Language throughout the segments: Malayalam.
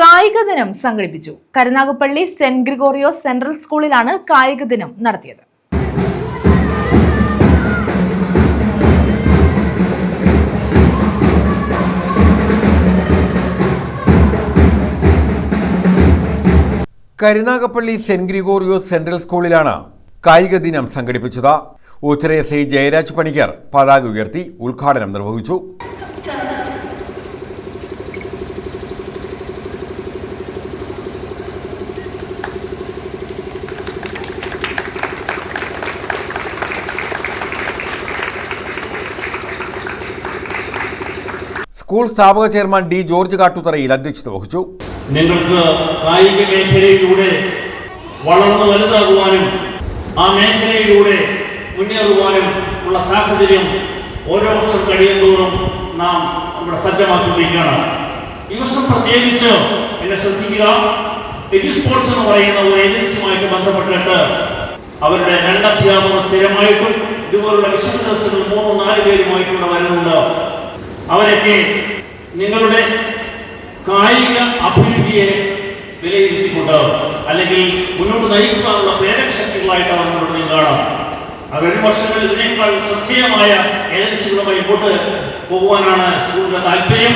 കായിക ദിനം സംഘടിപ്പിച്ചു. കരുനാഗപ്പള്ളി സെന്റ് ഗ്രിഗോറിയോ സെൻട്രൽ സ്കൂളിലാണ് കായിക ദിനം നടത്തിയത്. കരുനാഗപ്പള്ളി സെന്റ് ഗ്രിഗോറിയോ സെൻട്രൽ സ്കൂളിലാണ് കായിക ദിനം സംഘടിപ്പിച്ചത്. ഉത്തരേസൈ ജയരാജ് പണിക്കർ പതാക ഉയർത്തി ഉദ്ഘാടനം നിർവഹിച്ചു. സ്കൂൾ സ്ഥാപക ചെയർമാൻ ഡി ജോർജ് കാട്ടുതറയിൽ അധ്യക്ഷത വഹിച്ചു. നിങ്ങൾക്ക് കായിക മേഖലയിലൂടെ വളർന്നു വലുതാകുവാനും ആ മേഖലയിലൂടെ മുന്നേറുവാനും ഉള്ള സാഹചര്യം ഓരോ വർഷം കഴിയുന്തോറും നാം ഇവിടെ സജ്ജമാക്കിക്കൊണ്ടിരിക്കുകയാണ്. ഈ വർഷം പ്രത്യേകിച്ച് എന്നെ ശ്രദ്ധിക്കുക. എജു സ്പോർട്സ് എന്ന് പറയുന്ന ഒരു ഏജൻസിയുമായിട്ട് ബന്ധപ്പെട്ടിട്ട് അവരുടെ രണ്ട് അധ്യാപകർ സ്ഥിരമായിട്ടും ഇതുപോലുള്ള വിശദ ദിവസങ്ങൾ മൂന്നോ നാല് പേരുമായിട്ടുള്ള വരുന്നുണ്ട്. അവരൊക്കെ നിങ്ങളുടെ കായിക അഭിരുചിയെ വിലയിരുത്തിക്കൊണ്ട് അല്ലെങ്കിൽ മുന്നോട്ട് നയിക്കുവാനുള്ള പ്രേരകശക്തികളായിട്ട് അവർ മുന്നോട്ട് നീങ്ങുകയാണ് വരും വർഷങ്ങളിൽ ഇതിനേക്കാൾ ശ്രദ്ധേയമായ ഏജൻസികളുമായി മുമ്പോട്ട് പോകുവാനാണ് സ്കൂളിന്റെ താല്പര്യം.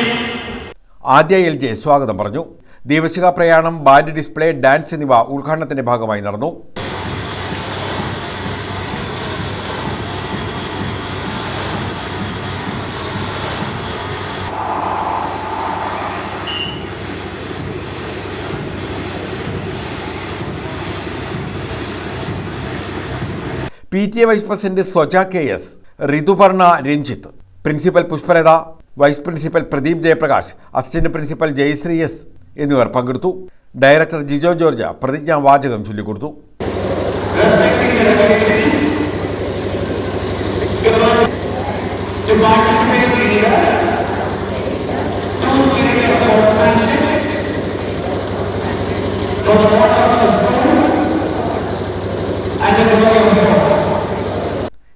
ആദ്യ എൽ ജെ സ്വാഗതം പറഞ്ഞു. ദീപശിഖ പ്രയാണം ബാൻഡ് ഡിസ്പ്ലേ ഡാൻസ് എന്നിവ ഉദ്ഘാടനത്തിന്റെ ഭാഗമായി നടന്നു. P T A vice president Swaja K S Rithuparna Ranjith principal Pushpalatha vice principal Pradeep Jayaprakash assistant principal Jayasree S എന്നിവർ പങ്കെടുത്തു. ഡയറക്ടർ ജിജോ ജോർജ പ്രതിജ്ഞാ വാചകം ചൊല്ലിക്കൊടുത്തു. For the